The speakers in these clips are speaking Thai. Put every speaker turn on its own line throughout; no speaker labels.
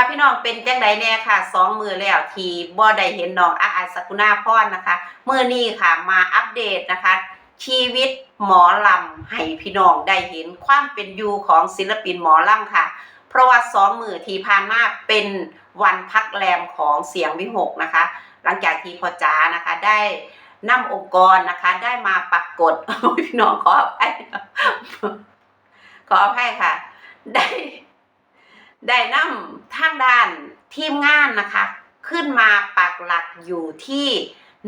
ค่ะพี่น้องเป็นจังไดแน่ค่ะสองมือแล้วทีบ่ได้เห็นน้องอาอาสกุณาพรนะคะมื้อนี้ค่ะมาอัปเดตนะคะ ชีวิตหมอลำให้พี่น้องได้เห็นความเป็นอยู่ของศิลปินหมอลำค่ะ เพราะว่าสองมือที่ผ่านมาเป็นวันพักแรมของเสียงวิหกนะคะ หลังจากที่พอจ๋านะคะได้นำองค์กรนะคะได้มาปรากฏพี่น้องขออภัยขออภัยค่ะ ได้ ได้นำทางด้านทีมงานนะคะ ขึ้นมาปักหลักอยู่ที่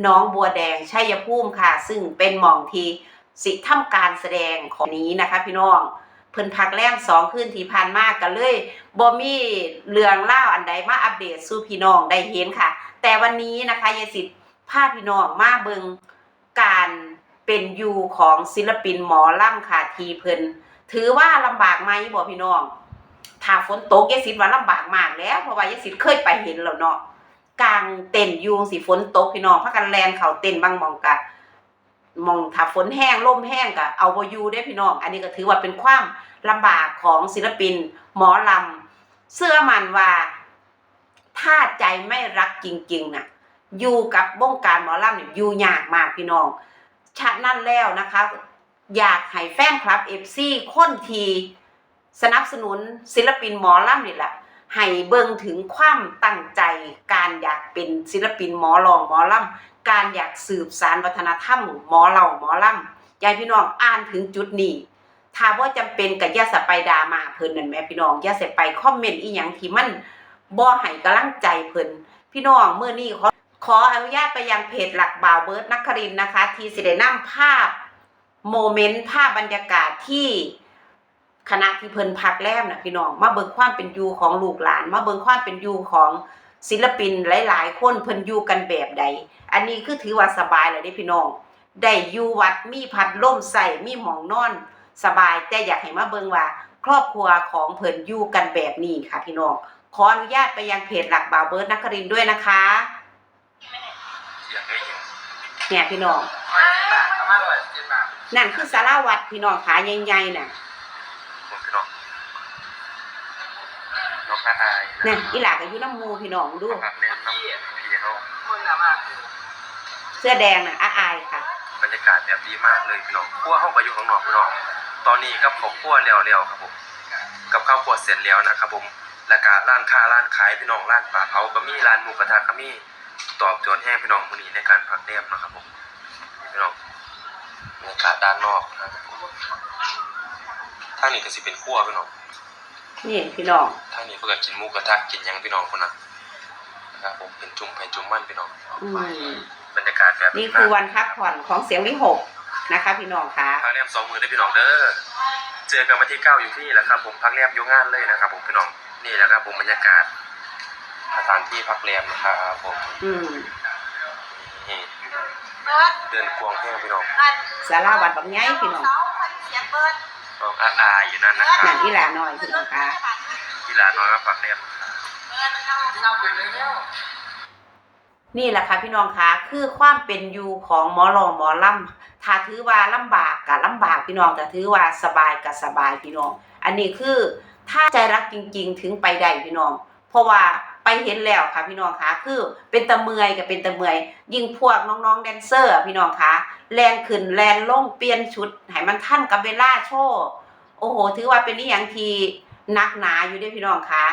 น้องบัวแดงชัยภูมิค่ะ ซึ่งเป็นหม่องที่สิทำการแสดงของนี้นะคะ พี่น้องเพิ่นพักแรมสองคืนที่ผ่านมากกันเลยบ่มีเรื่องเล่าอันใดมาอัปเดตสู่พี่น้องได้เห็นค่ะ แต่วันนี้นะคะยายสิทธิ์พาพี่น้องมาเบิงการเป็นอยู่ของศิลปินหมอล่ำค่ะทีเพิ่นถือว่าลำบากไหมบอกพี่น้อง ถ้าฝนตกยายสิทธิ์ว่าลำบากมากแล้วเพราะว่ายายสิทธิ์เคยไปเห็นแล้วเนาะกลางเต็นยูงสิฝนตกพี่น้องพากันแลนเขาเต็นบางมองกะมองถ้าฝนแห้งลมแห้งกะเอาบอยู่ได้พี่น้อง อันนี้ก็ถือว่าเป็นความลำบากของศิลปิน หมอลำเสื้อมันว่าถ้าใจไม่รักจริงๆน่ะอยู่กับวงการหมอลำเนี่ยอยู่ยากมากพี่น้องฉะนั้นแล้วนะคะ อยากให้แฟนคลับเอฟซีคนที สนับสนุนศิลปินหมอลำนี่แหละให้เบิ่งถึงความตั้งใจ การอยากเป็นศิลปินหมอลองหมอลำการอยากสืบสารวัฒนธรรมหมอเหล่าหมอลำยากให้พี่น้องอ่านถึงจุดนี้ถ้าว่าจำเป็นกับย่าสไปดามาเพิ่นนั่นแม่พี่น้องย่าใส่ไปคอมเมนต์อีหยังที่มันบ่ให้กำลังใจเพิ่นพี่น้องเมื่อนี้ขอขออนุญาตไปยังเพจหลักบ่าวเบิร์ดนักครินนะคะ ที่สิได้นำภาพโมเมนต์ภาพบรรยากาศที่ คณะที่เพิ่นพักแรมน่ะพี่น้อง มาเบิ่งความเป็นอยู่ของลูกหลาน มาเบิ่งความเป็นอยู่ของศิลปินหลาย ๆ คนเพิ่นอยู่กันแบบใด อันนี้คือถือว่าสบายเลยเด้พี่น้อง ได้อยู่วัดมีพัดลมใส่มีหมองนอน สบายแต่อยากให้มาเบิ่งว่า ครอบครัวของเพิ่นอยู่กันแบบนี้ค่ะพี่น้อง ขออนุญาตไปยังเพจหลักบ่าวเบิร์ดนักครินทร์ด้วยนะคะ
อยากได้ยิน
เนี่ยพี่น้อง
ประมาณว่าเจ็ดบาท
นั่นคือสาราวัดพี่น้องขาใหญ่ๆน่ะ
ผมพี่น้อง น้องอาอาย
นั่นอีหลาก็อยู่น้ำหมูพี่น้องดู
น้องอาเล่นน้ำพี่เขา
คนละมาก
เสื้อแดงน่ะอาอายค่ะ
บรรยากาศแบบดีมากเลยพี่น้องขั้วห้องก็อยู่ข้างนอกพี่น้อง ตอนนี้กับของขั้วเร็วๆครับผม กับข้าวขวดเสร็จแล้วนะครับผมแล้วก็ร้านค้าร้านขายพี่น้องร้านปลาเผาก็มีร้านหมูกระทะก็มีตอบโจทย์แห้งพี่น้องมื้อนี้ในการพักเรียบนะครับผมพี่น้องบรรยากาศด้านนอกนะครับผมทางนี้ก็สิเป็นขั้วพี่น้อง
นี่พี่น้อง
ทางนี้เพื่อกินหมูกระทะกินหยังพี่น้องคนนะนะครับผมเป็นจุ่มไปจุ่มมันพี่น้อง
อืม
บรรยากาศแบบ
นี่คือวันพักผ่อนของเสียงวิหกนะคะ พี่น้องค่ะ
พักแรมสองมือได้พี่น้องเด้อเจอกันวันที่เก้าอยู่ที่นี่แหละครับ ผมพักแรมอยู่งานเลยนะครับ ผมพี่น้องนี่แหละครับผมบรรยากาศสถานที่พักแรมนะครับผม
อืม
นี่
เบิร์ด
เดินกวางแห้งพี่น้อง
อัน
สาราวัดบางไงพี่น้อง
เสาพันเสียงเบิร์ด
น้องอาอาอยู่นั่นนะครั
นั่
บ
นอีหลาน้อยพี่น้องค่ะ
กีฬาน้อยมาพักแรม
เบิร์ดเราไปเร็ว
นี่แหละค่ะพี่น้องคะคือความเป็นอยู่ของหมอหลอหมอลำถ้าถือว่าลำบากกับลำบากพี่น้องแต่ถือว่าสบายกับสบายพี่น้อง อันนี้คือถ้าใจรักจริง ๆ ถึงไปได้พี่น้อง เพราะว่า ไปเห็นแล้วค่ะพี่น้องคะคือเป็นตะเมยกับเป็นตะเมยยิ่งพวกน้องๆแดนเซอร์พี่น้องคะแลนขึ้นแลนลงเปลี่ยนชุดให้มันทันกับเวลาโชว์โอ้โห ถือว่าเป็นนิอย่างทีนักหนาอยู่ด้วยพี่น้องคะ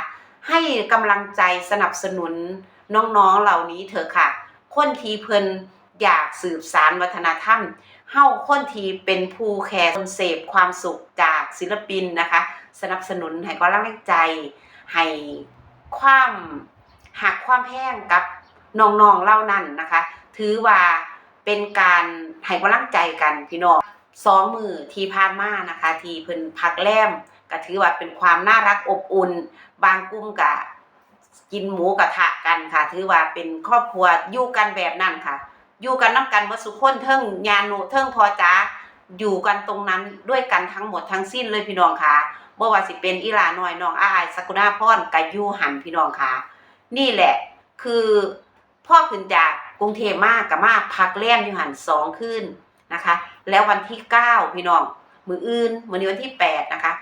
ให้กำลังใจสนับสนุนน้องๆเหล่านี้เถอะค่ะ คนทีเพิ่นอยากสืบสารวัฒนธรรมเฮ้าคนทีเป็นผู้แคร์คนเสพความสุขจากศิลปินนะคะ สนับสนุนให้กำลังใจให้ ความหักความแพงกับน้องๆเล่านั่นนะคะ ถือว่าเป็นการให้กำลังใจกันพี่น้องสองมือที่ผ่านมานะคะ ที่เพิ่นพักแรมก็ถือว่าเป็นความน่ารักอบอุ่น บางกลุ่มกะกินหมูกระทะกันค่ะ ถือว่าเป็นครอบครัวอยู่กันแบบนั้นค่ะ อยู่กันน้ำกันเมื่อสุขคนเทิงยานุเทิงพอจ้าอยู่กันตรงนั้นด้วยกันทั้งหมดทั้งสิ้นเลยพี่น้องค่ะ บ่ว่าสิเป็นอีหลาน้อยน้องอายสกุณาพรกับยูหันพี่น้องค่ะ นี่แหละคือพ่อขึ้นจากกรุงเทพมากกับมาพักแรมอยู่หันสองคืนนะคะ แล้ววันที่เก้าพี่น้อง มืออื่นมือนี้วันที่แปดนะคะ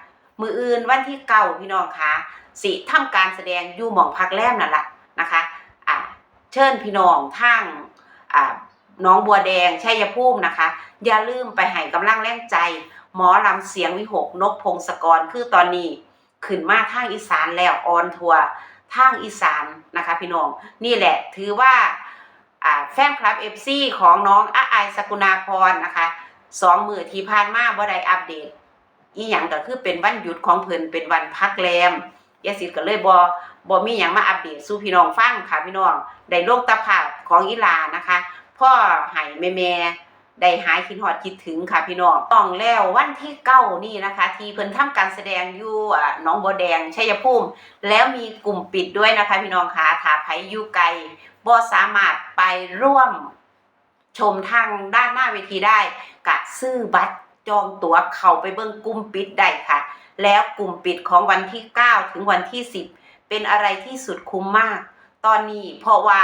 มืออื่นวันที่เก้าพี่น้องคะสิทำการแสดงอยู่หม่องพักแรมนั่นแหละนะคะอ่าเชิญพี่น้องทางอ่า น้องบัวแดงชัยภูมินะคะ อย่าลืมไปให้กำลังแรงใจ หมอลำเสียงวิหกนกพงศกรคือตอนนี้ขึ้นมาทางอีสานแล้วออนทัวร์ทางอีสานนะคะ พี่น้องนี่แหละถือว่าแฟนคลับเอฟซีของน้องอาไอสกุณาพรนะคะสองมือที่ผ่านมาบ่ได้อัปเดต อีหยังก็คือเป็นวันหยุดของเพิ่นเป็นวันพักแรมยายสิทธ์ก็เลยบ่บ่มีหยังมาอัปเดตสู่พี่น้องฟังค่ะพี่น้องได้โลงตะภาพของอีลานะคะ พ่อให้แม่ๆได้หายคิดฮอดคิดถึงค่ะพี่น้องต้องแล้ววันที่เก้านี่นะคะ ที่เพิ่นทำการแสดงอยู่อ่าหนองบัวแดงชัยภูมิ แล้วมีกลุ่มปิดด้วยนะคะ พี่น้องคะถ้าไผอยู่ไกลบ่สามารถไปร่วมชมทางด้านหน้าเวทีได้กะซื้อบัตรจองตั๋วเข้าไปเบิ่งกลุ่มปิดได้ค่ะ แล้วกลุ่มปิดของวันที่ 9 ถึงวันที่ 10 เป็นอะไรที่สุดคุ้มมาก ตอนนี้เพราะว่า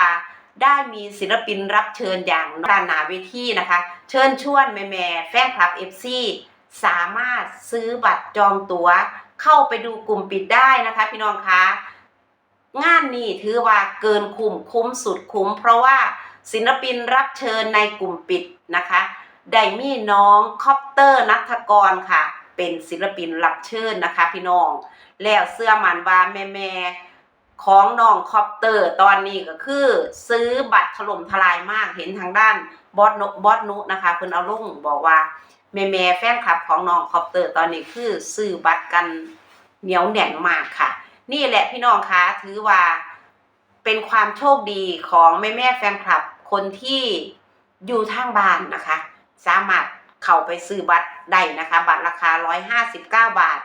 ได้มีศิลปินรับเชิญอย่างด้านนาเวทีนะคะ เชิญชวนแม่ๆแฟนคลับ FC สามารถซื้อบัตรจองตั๋วเข้าไปดูกลุ่มปิดได้นะคะ พี่น้องคะงานนี้ถือว่าเกินคุ้มคุ้มสุดคุ้ม เพราะว่าศิลปินรับเชิญในกลุ่มปิดนะคะได้มีน้องคอปเตอร์นัทกรค่ะ เป็นศิลปินรับเชิญนะคะ พี่น้อง แล้วเสื้อมันว่าแม่แม่ ของน้องคอปเตอร์ตอนนี้ก็คือ ซื้อบัตรถล่มทลายมากเห็นทางด้านบอสนุบอสนุนะคะเพิ่นเอาลงบอกว่าแม่แม่แฟนคลับของน้องคอปเตอร์ตอนนี้คือ ซื้อบัตรกันเหนียวแน่นมากค่ะ นี่แหละพี่น้องคะถือว่าเป็นความโชคดีของแม่แม่แฟนคลับคนที่อยู่ทางบ้านนะคะ สามารถเข้าไปซื้อบัตรได้นะคะ บัตรราคา 159 บาท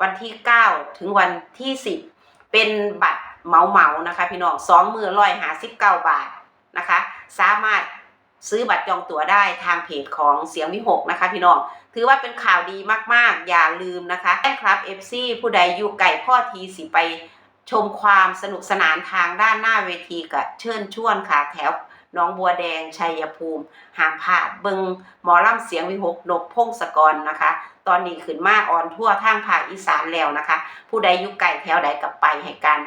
วันที่ 9 ถึงวันที่ 10 เป็นบัตร เมาเมาๆนะคะ พี่น้องสองมือร้อยหาสิบเก้าบาทนะคะ สามารถซื้อบัตรจองตั๋วได้ทางเพจของเสียงวิหกนะคะ พี่น้องถือว่าเป็นข่าวดีมากๆ อย่าลืมนะคะแฟนคลับ FC ผู้ใดอยู่ไก่พ่อทีสิไปชมความสนุกสนานทางด้านหน้าเวทีกับเชิญชวนค่ะแถวน้องบัวแดงชัยภูมิหามพลาดเบิงหมอล่ำเสียงวิหกนกพงศกรนะคะ ตอนนี้ขึ้นมาออนทั่วทางภาคอีสานแล้วนะคะ ผู้ใดอยู่ไก่แถวใดกับไปให้กัน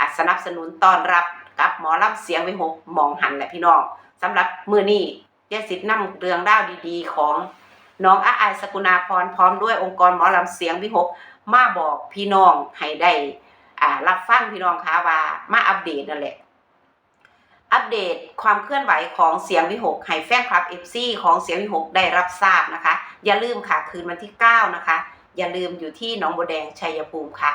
อะสนับสนุนต้อนรับกับหมอลำเสียงวิหกมองหันแหละพี่น้องสำหรับมือนี้ยายสิทธิ์นำเรื่องราวดีๆ ของน้องอาอสกุณาพรพร้อมด้วยองค์กรหมอลำเสียงวิหกมาบอกพี่น้องให้ได้อ่ารับฟังพี่น้องคะว่ามาอัปเดตนั่นแหละ อัปเดตความเคลื่อนไหวของเสียงวิหกให้แฟนคลับ FC ของเสียงวิหกได้รับทราบนะคะ อย่าลืมค่ะคืนวันที่ 9 นะคะ อย่าลืมอยู่ที่หนองบัวแดงชัยภูมิค่ะ